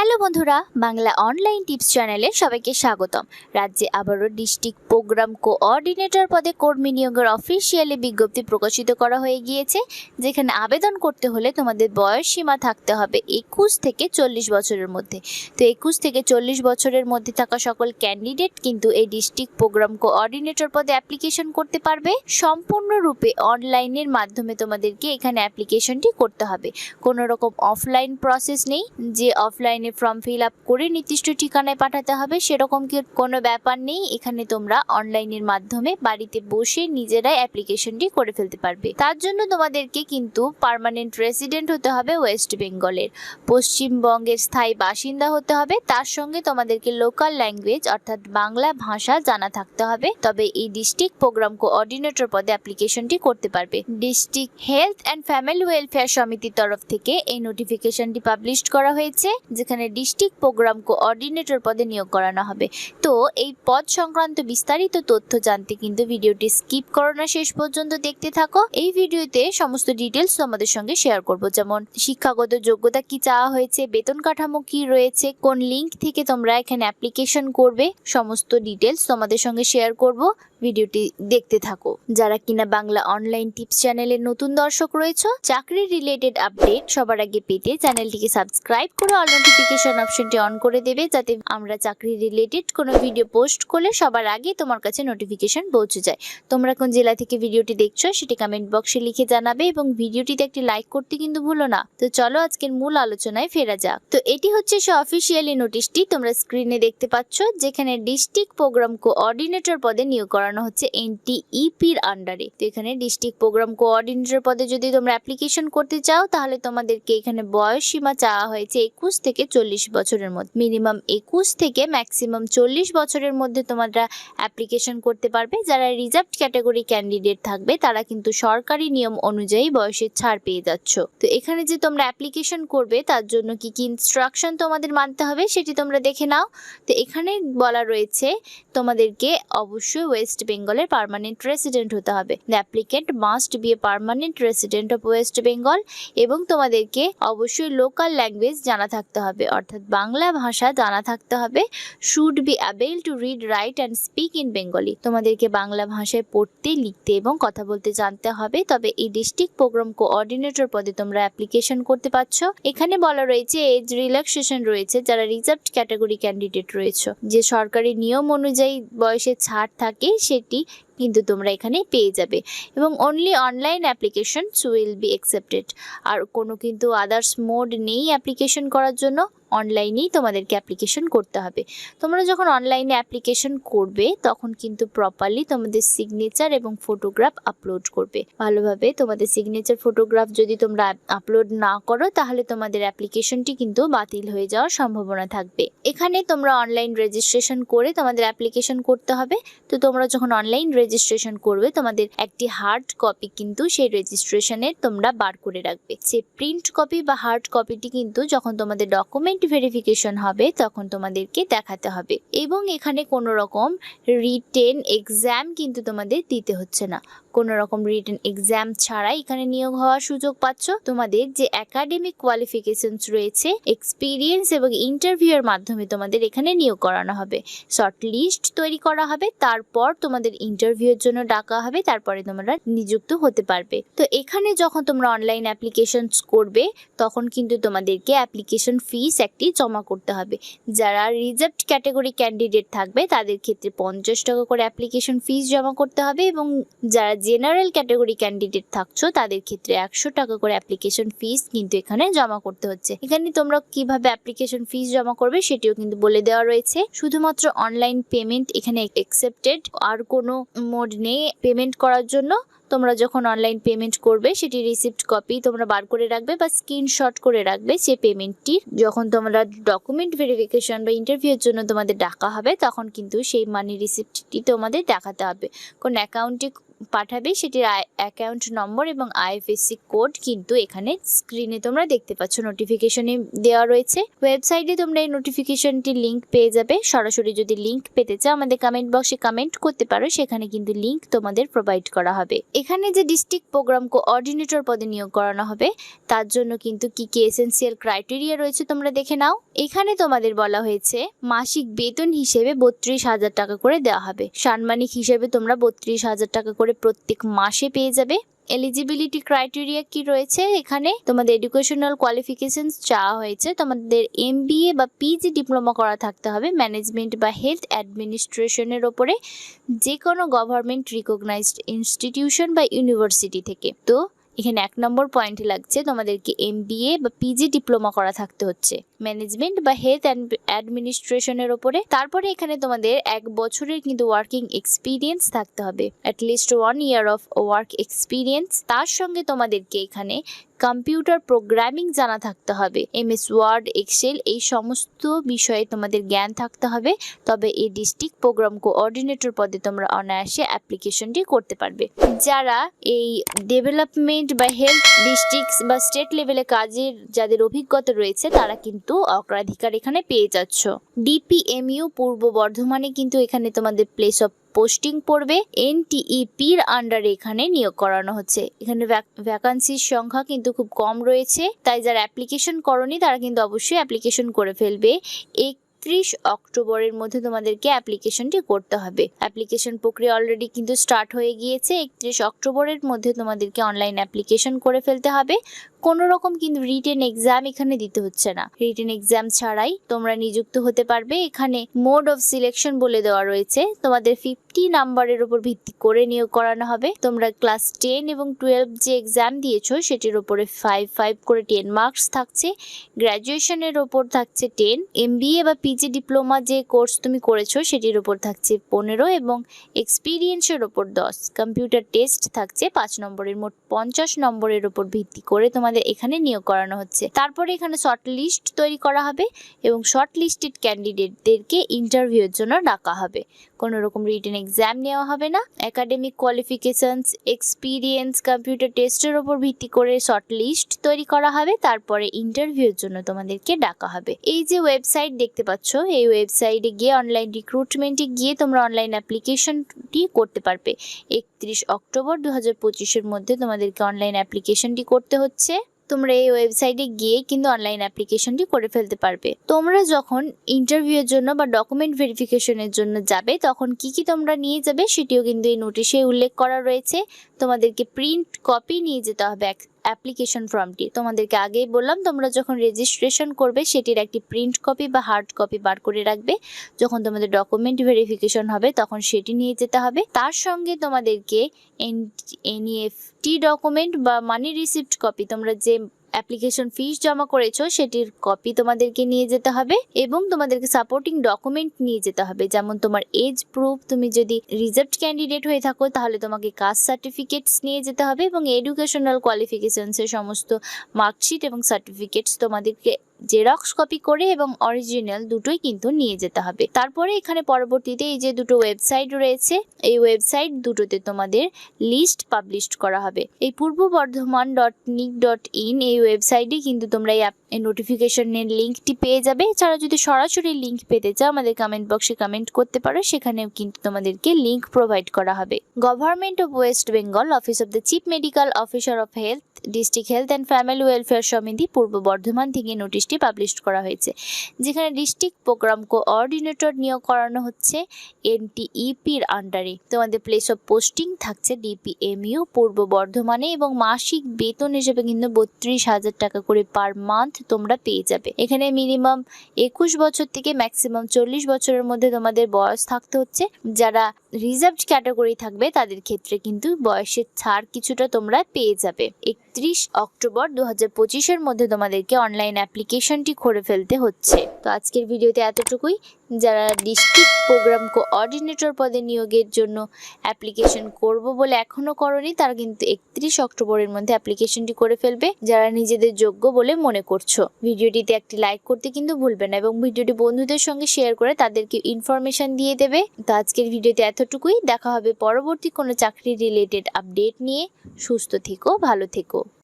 Hello বন্ধুরা, Bangla online tips চ্যানেলে সবাইকে স্বাগতম। রাজ্যে আবারও ডিস্ট্রিক্ট প্রোগ্রাম কোঅর্ডিনেটর পদে কর্মী নিয়োগের অফিসিয়ালি বিজ্ঞপ্তি প্রকাশিত করা হয়ে গিয়েছে, যেখানে আবেদন করতে হলে তোমাদের বয়স সীমা থাকতে হবে একুশ থেকে চল্লিশ বছরের মধ্যে। তো একুশ থেকে চল্লিশ বছরের মধ্যে থাকা সকল ক্যান্ডিডেট কিন্তু এই ডিস্ট্রিক্ট প্রোগ্রাম কোঅর্ডিনেটর পদে অ্যাপ্লিকেশন করতে পারবে। সম্পূর্ণরূপে অনলাইনের মাধ্যমে তোমাদেরকে এখানে অ্যাপ্লিকেশনটি করতে হবে। কোনো রকম অফলাইন প্রসেস নেই। যে অফলাইনে ফর্ম ফিল আপ করে নির্দিষ্ট ঠিকানায় পাঠাতে হবে। সেরকম কি কোনো ব্যাপার নেই? এখানে তোমরা অনলাইনের মাধ্যমে বাড়িতে বসে নিজেরাই অ্যাপ্লিকেশনটি করে ফেলতে পারবে। তার জন্য তোমাদেরকে কিন্তু পার্মানেন্ট রেসিডেন্ট হতে হবে ওয়েস্ট বেঙ্গলের পশ্চিমবঙ্গের স্থায়ী বাসিন্দা হতে হবে। তার সঙ্গে তোমাদেরকে লোকাল ল্যাঙ্গুয়েজ অর্থাৎ বাংলা ভাষা জানা থাকতে হবে। তবে এই ডিস্ট্রিক্ট প্রোগ্রাম কোঅর্ডিনেটর পদে অ্যাপ্লিকেশনটি করতে পারবে। District health and family welfare সমিতির তরফ থেকে এই নোটিফিকেশনটি পাবলিশ করা হয়েছে। যেখানে ডিস্ট্রিক্ট প্রোগ্রাম কোঅর্ডিনেটর পদে নিয়োগ করানো হবে। তো এই পদ সংক্রান্ত বিস্তারিত তথ্য জানতে কিন্তু ভিডিওটি স্কিপ করো না, শেষ পর্যন্ত দেখতে থাকো। এই ভিডিওতে সমস্ত ডিটেলস তোমাদের সঙ্গে শেয়ার করব, যেমন শিক্ষাগত যোগ্যতা কি চাওয়া হয়েছে, বেতন কাঠামো কি রয়েছে, কোন লিংক থেকে তোমরা এখানে অ্যাপ্লিকেশন করবে, সমস্ত ডিটেলস তোমাদের সঙ্গে শেয়ার করব। ভিডিওটি দেখতে থাকো। যারা কিনা বাংলা অনলাইন টিপস চ্যানেলের নতুন দর্শক রয়েছে চাকরি রিলেটেড আপডেট সবার আগে পেতে চ্যানেলটিকে সাবস্ক্রাইব করে অল নোটিফিকেশন অপশনটি অন করে দেবে, যাতে আমরা চাকরি রিলেটেড কোনো ভিডিও পোস্ট করলে সবার আগে তোমার কাছে নোটিফিকেশন পৌঁছে যায়। তোমরা কোন জেলা থেকে ভিডিওটি দেখছ, সেটি কমেন্ট বক্সে লিখে জানাবে এবং ভিডিওটিতে একটি লাইক করতে কিন্তু ভুলো না। তো চলো আজকের মূল আলোচনায় ফেরা যাক। তো এটি হচ্ছে সে অফিসিয়ালি নোটিশটি তোমরা স্ক্রিনে দেখতে পাচ্ছ, যেখানে ডিস্ট্রিক্ট প্রোগ্রাম কোঅর্ডিনেটর পদে নিয়োগ করানো হচ্ছে এনটিইপির আন্ডারে তো এখানে ডিস্ট্রিক্ট প্রোগ্রাম কোঅর্ডিনেটর পদে যদি তোমরা অ্যাপ্লিকেশন করতে চাও, তাহলে তোমাদেরকে এখানে বয়স সীমা চাওয়া হয়েছে একুশ থেকে চল্লিশ বছরের মধ্যে। মিনিমাম একুশ থেকে ম্যাক্সিমাম চল্লিশ বছরের মধ্যে তোমরা অ্যাপ্লিকেশন করতে পারবে। যারা রিজার্ভ ক্যাটাগরি ক্যান্ডিডেট থাকবে, তারা কিন্তু সরকারি নিয়ম অনুযায়ী বয়সের ছাড় পেয়ে যাচ্ছ। তো এখানে যে তোমরা অ্যাপ্লিকেশন করবে, তার জন্য কি কি ইনস্ট্রাকশন তোমাদের মানতে হবে, সেটি তোমরা দেখে নাও। তো এখানে বলা রয়েছে, তোমাদেরকে অবশ্যই ওয়েস্ট বেঙ্গলের পার্মানেন্ট রেসিডেন্ট হতে হবে। The applicant must be a permanent resident of West Bengal এবং তোমাদেরকে অবশ্যই লোকাল ল্যাঙ্গুয়েজ জানা থাকতে হবে। অর্থাৎ বাংলা ভাষা জানা থাকতে হবে। Should be able to read write and speak in Bengali তোমাদেরকে বাংলা ভাষায় পড়তে, লিখতে এবং কথা বলতে জানতে হবে। তবে এই ডিস্ট্রিক্ট প্রোগ্রাম কোঅর্ডিনেটর পদে তোমরা অ্যাপ্লিকেশন করতে পারছ। এখানে বলা রয়েছে এজ রিল্যাক্সেশন রয়েছে। যারা রিজার্ভ ক্যাটাগরি ক্যান্ডিডেট রয়েছে। যে সরকারি নিয়ম অনুযায়ী বয়সের ছাড় থাকে সেটি কিন্তু তোমরা এখানে পেয়ে যাবে। এবং only online applications will be accepted আর কোনো কিন্তু আদার্স মোড নেই অ্যাপ্লিকেশন করার জন্য। অনলাইনেই তোমাদেরকে অ্যাপ্লিকেশন করতে হবে। তোমরা যখন অনলাইনে অ্যাপ্লিকেশন করবে, তখন কিন্তু প্রপারলি তোমাদের সিগনেচার এবং ফটোগ্রাফ আপলোড করবে। ভালোভাবে তোমাদের সিগনেচার ফটোগ্রাফ যদি তোমরা আপলোড না করো, তাহলে তোমাদের অ্যাপ্লিকেশনটি কিন্তু বাতিল হয়ে যাওয়ার সম্ভাবনা থাকবে। এখানে তোমরা অনলাইন রেজিস্ট্রেশন করে তোমাদের অ্যাপ্লিকেশন করতে হবে। তো তোমরা যখন অনলাইন রেজিস্ট্রেশন করবে, তোমাদের একটি হার্ড কপি কিন্তু সেই রেজিস্ট্রেশনের তোমরা বার করে রাখবে। সে প্রিন্ট কপি বা হার্ড কপিটি কিন্তু যখন তোমাদের ডকুমেন্ট ভেরিফিকেশন হবে, তখন তোমাদেরকে দেখাতে হবে। এবং এখানে কোনো রকম রিটেন এক্সাম কিন্তু তোমাদের দিতে হচ্ছে না। কোনো রকম রিটেন এক্সাম ছাড়াই এখানে নিয়োগ হওয়ার সুযোগ পাচ্ছ। তোমাদের যে একাডেমিক কোয়ালিফিকেশনস রয়েছে এক্সপিরিয়েন্স এবং ইন্টারভিউয়ের মাধ্যমে তোমাদের এখানে নিয়োগ করানো হবে। শর্ট লিস্ট তৈরি করা হবে, তারপর তোমাদের ইন্টারভিউয়ের জন্য ডাকা হবে, তারপরে তোমরা নিযুক্ত হতে পারবে। তো এখানে যখন তোমরা অনলাইন অ্যাপ্লিকেশনস করবে, তখন কিন্তু তোমাদেরকে অ্যাপ্লিকেশন ফিস একটি জমা করতে হবে। যারা রিজার্ভ ক্যাটাগরি ক্যান্ডিডেট থাকবে, তাদের ক্ষেত্রে পঞ্চাশ টাকা করে অ্যাপ্লিকেশন ফিস জমা করতে হবে এবং যারা জেনারেল ক্যাটাগরি ক্যান্ডিডেট থাকছো, তাদের ক্ষেত্রে একশো টাকা করে অ্যাপ্লিকেশন ফিস কিন্তু এখানে জমা করতে হচ্ছে। এখানে তোমরা কীভাবে অ্যাপ্লিকেশন ফিস জমা করবে সেটিও কিন্তু বলে দেওয়া রয়েছে। শুধুমাত্র অনলাইন পেমেন্ট এখানে একসেপ্টেড আর কোনো মোড নেই পেমেন্ট করার জন্য। তোমরা যখন অনলাইন পেমেন্ট করবে, সেটি রিসিপ্ট কপি তোমরা বার করে রাখবে বা স্ক্রিনশট করে রাখবে সেই পেমেন্টটির যখন তোমরা ডকুমেন্ট ভেরিফিকেশন বা ইন্টারভিউয়ের জন্য তোমাদের ডাকা হবে, তখন কিন্তু সেই মানি রিসিপ্টটি তোমাদের দেখাতে হবে। কোন অ্যাকাউন্টে পাঠাবে সেটির অ্যাকাউন্ট নম্বর এবং আইএফএসসি কোড কিন্তু এখানে স্ক্রিনে তোমরা দেখতে পাচ্ছ নোটিফিকেশনে দেওয়া রয়েছে। ওয়েবসাইটে তোমরা এই নোটিফিকেশনটির লিংক পেয়ে যাবে। সরাসরি যদি লিংক পেতে চাও, আমাদের কমেন্ট বক্সে কমেন্ট করতে পারো, সেখানে কিন্তু লিংক তোমাদের প্রোভাইড করা হবে। এখানে যে ডিস্ট্রিক্ট প্রোগ্রাম কোঅর্ডিনেটর পদে নিয়োগ করানো হবে, তার জন্য কিন্তু কি কি এসেন্সিয়াল ক্রাইটেরিয়া রয়েছে তোমরা দেখে নাও। এখানে তোমাদের বলা হয়েছে, মাসিক বেতন হিসেবে বত্রিশ হাজার টাকা করে দেওয়া হবে। সাম্মানিক হিসেবে তোমরা বত্রিশ হাজার টাকা করে প্রত্যেক মাসে পেয়ে যাবে। এলিজিবিলিটি ক্রাইটেরিয়া কি রয়েছে? এখানে তোমাদের এডুকেশনাল কোয়ালিফিকেশন চাওয়া হয়েছে। তোমাদের এম বা পিজি ডিপ্লোমা করা থাকতে হবে ম্যানেজমেন্ট বা হেলথ অ্যাডমিনিস্ট্রেশনের ওপরে। যে কোনো গভর্নমেন্ট রিকগনাইজড ইনস্টিটিউশন বা ইউনিভার্সিটি থেকে। তো এখানে এক নম্বর পয়েন্টে লাগছে, তোমাদেরকে এম বা পিজি ডিপ্লোমা করা থাকতে হচ্ছে। ম্যানেজমেন্ট বা হেলথ অ্যান্ড অ্যাডমিনিস্ট্রেশনের ওপরে। তারপরে এখানে তোমাদের এক বছরের কিন্তু ওয়ার্কিং এক্সপিরিয়েন্স থাকতে হবে। At least one year of work experience তার সঙ্গে তোমাদেরকে এখানে কম্পিউটার প্রোগ্রামিং জানা থাকতে হবে। এমএস ওয়ার্ড, এক্সেল এই সমস্ত বিষয়ে তোমাদের জ্ঞান থাকতে হবে। তবে এই ডিস্ট্রিক্ট প্রোগ্রাম কোঅর্ডিনেটর পদে তোমরা অনায়াসে অ্যাপ্লিকেশনটি করতে পারবে। যারা এই ডেভেলপমেন্ট বা হেলথ ডিস্ট্রিক্টস বা স্টেট লেভেলে কাজের যাদের অভিজ্ঞতা রয়েছে, তারা কিন্তু অগ্রাধিকার এখানে পেয়ে যাচ্ছ। ডিপিএমইউ পূর্ব বর্ধমানে কিন্তু এখানে তোমাদের প্লেস অফ পোস্টিং পড়বে এনটিইপির আন্ডারে এখানে নিয়োগ করানো হচ্ছে। এখানে ভ্যাকান্সির সংখ্যা কিন্তু খুব কম রয়েছে, তাই যারা অ্যাপ্লিকেশন করনি তারা কিন্তু অবশ্যই অ্যাপ্লিকেশন করে ফেলবে। একত্রিশ অক্টোবরের মধ্যে তোমাদেরকে অ্যাপ্লিকেশনটি করতে হবে। অ্যাপ্লিকেশন প্রক্রিয়া অলরেডি কিন্তু স্টার্ট হয়ে গিয়েছে। একত্রিশ অক্টোবরের মধ্যে তোমাদেরকে অনলাইন অ্যাপ্লিকেশন করে ফেলতে হবে। কোনো রকম কিন্তু রিটেন এক্সাম এখানে দিতে হচ্ছে না। রিটেন এক্সাম ছাড়াই তোমরা নিযুক্ত হতে পারবে। এখানে মোড অফ সিলেকশন বলে দেওয়া রয়েছে। তোমাদের ফিফটি নাম্বারের উপর ভিত্তি করে নিয়োগ করানো হবে। তোমরা ক্লাস টেন এবং টুয়েলভ যে এক্সাম দিয়েছ, সেটির উপরে ফাইভ ফাইভ করে টেন মার্কস থাকছে। গ্র্যাজুয়েশনের ওপর থাকছে টেন এমবিএ বা পিজি ডিপ্লোমা যে কোর্স তুমি করেছ, সেটির উপর থাকছে পনেরো এবং এক্সপিরিয়েন্সের ওপর দশ। কম্পিউটার টেস্ট থাকছে পাঁচ নম্বরের, মোট পঞ্চাশ নম্বরের ওপর ভিত্তি করে তোমাদের এখানে নিয়োগ করানো হচ্ছে। তারপরে এখানে শর্ট লিস্ট তৈরি করা হবে এবং শর্ট লিস্টেড ক্যান্ডিডেটদেরকে ইন্টারভিউর জন্য ডাকা হবে। কোনো রকম রিটেন এক্সাম নেওয়া হবে না। একাডেমিক কোয়ালিফিকেশনস এক্সপিরিয়েন্স কম্পিউটার টেস্টের ওপর ভিত্তি করে শর্ট লিস্ট তৈরি করা হবে। তারপরে ইন্টারভিউর জন্য তোমাদেরকে ডাকা হবে। এই যে ওয়েবসাইট দেখতে পাচ্ছ, এই ওয়েবসাইটে গিয়ে অনলাইন রিক্রুটমেন্টে গিয়ে তোমরা অনলাইন অ্যাপ্লিকেশনটি করতে পারবে। একত্রিশ অক্টোবর দু হাজার পঁচিশের মধ্যে তোমাদেরকে অনলাইন অ্যাপ্লিকেশনটি করতে হচ্ছে। তোমরা এই ওয়েবসাইটে গিয়ে কিন্তু অনলাইন অ্যাপ্লিকেশনটি করে ফেলতে পারবে। তোমরা যখন ইন্টারভিউয়ের জন্য বা ডকুমেন্ট ভেরিফিকেশনের জন্য যাবে, তখন কি কি তোমরা নিয়ে যাবে সেটিও কিন্তু এই নোটিশে উল্লেখ করা রয়েছে। তোমাদেরকে প্রিন্ট কপি নিয়ে যেতে হবে অ্যাপ্লিকেশন ফর্মটি তোমাদেরকে আগেই বললাম, তোমরা যখন রেজিস্ট্রেশন করবে, সেটির একটি প্রিন্ট কপি বা হার্ড কপি বার করে রাখবে। যখন তোমাদের ডকুমেন্ট ভেরিফিকেশন হবে, তখন সেটি নিয়ে যেতে হবে। তার সঙ্গে তোমাদেরকে এন এনইএফটি ডকুমেন্ট বা মানি রিসিপ্ট কপি তোমরা যে অ্যাপ্লিকেশন ফিস জমা করেছ, সেটির কপি তোমাদেরকে নিয়ে যেতে হবে এবং তোমাদেরকে সাপোর্টিং ডকুমেন্ট নিয়ে যেতে হবে। যেমন তোমার এজ প্রুফ তুমি যদি রিজার্ভ ক্যান্ডিডেট হয়ে থাকো, তাহলে তোমাকে কাস্ট সার্টিফিকেটস নিয়ে যেতে হবে এবং এডুকেশনাল কোয়ালিফিকেশনসের সমস্ত মার্কশিট এবং সার্টিফিকেটস তোমাদেরকে জেরক্স কপি করে এবং অরিজিনাল দুটোই কিন্তু নিয়ে যেতে হবে। তারপরে এখানে পরবর্তীতে এই যে দুটো ওয়েবসাইট রয়েছে, এই ওয়েবসাইট দুটোতে তোমাদের লিস্ট পাবলিশ করা হবে। এই Purba Bardhaman dot nic dot in এই ওয়েবসাইটে কিন্তু তোমরা এই নোটিফিকেশনের লিঙ্কটি পেয়ে যাবে। এছাড়া যদি সরাসরি লিঙ্ক পেতে চাও, আমাদের কমেন্ট বক্সে কমেন্ট করতে পারো, সেখানেও কিন্তু তোমাদেরকে লিঙ্ক প্রোভাইড করা হবে। Government of West Bengal office of the chief medical officer of health district health and family welfare সমিতি পূর্ব বর্ধমান থেকে নোটিশটি পাবলিশ করা হয়েছে, যেখানে ডিস্ট্রিক্ট প্রোগ্রাম কোঅর্ডিনেটর নিয়োগ করানো হচ্ছে এনটিইপির আন্ডারে। তোমাদের প্লেস অফ পোস্টিং থাকছে ডিপিএমইউ পূর্ব বর্ধমানে এবং মাসিক বেতন হিসেবে কিন্তু বত্রিশ হাজার টাকা করে পার মান্থ তোমরা পেয়ে যাবে। এখানে মিনিমাম একুশ বছর থেকে ম্যাক্সিমাম চল্লিশ বছরের মধ্যে তোমাদের বয়স থাকতে হচ্ছে। যারা রিজার্ভড ক্যাটাগরি থাকবে তাদের ক্ষেত্রে কিন্তু বয়সের ছাড় কিছুটা তোমরা পেয়ে যাবে। একত্রিশ অক্টোবর দু হাজার পঁচিশের মধ্যে তোমাদেরকে অনলাইন অ্যাপ্লিকেশনটি করে ফেলতে হচ্ছে। তো আজকের ভিডিওতে এতটুকুই। যারা ডিস্ট্রিক্ট প্রোগ্রাম কোঅর্ডিনেটর পদে নিয়োগের জন্য অ্যাপ্লিকেশন করব বলে এখনও করনি, তারা কিন্তু একত্রিশ অক্টোবরের মধ্যে অ্যাপ্লিকেশনটি করে ফেলবে, যারা নিজেদের যোগ্য বলে মনে করছ। ভিডিওটিতে একটি লাইক করতে কিন্তু ভুলবে না এবং ভিডিওটি বন্ধুদের সঙ্গে শেয়ার করে তাদেরকে ইনফরমেশন দিয়ে দেবে। তো আজকের ভিডিওতে এতটুকুই, দেখা হবে পরবর্তী কোনো চাকরি রিলেটেড আপডেট নিয়ে। সুস্থ থেকো, ভালো থেকো।